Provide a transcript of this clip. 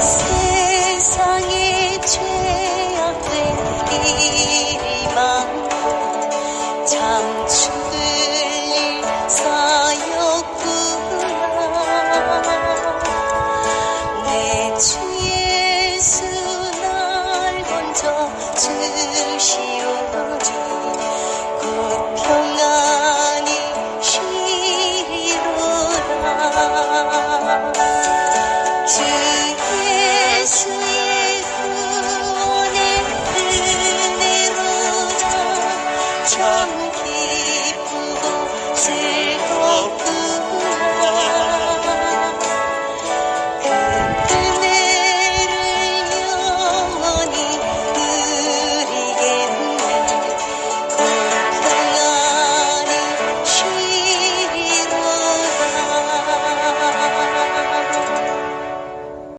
세상이 죄악된 이 많고 출일 사였구나. 내 주 예수 날 건져 주시오. one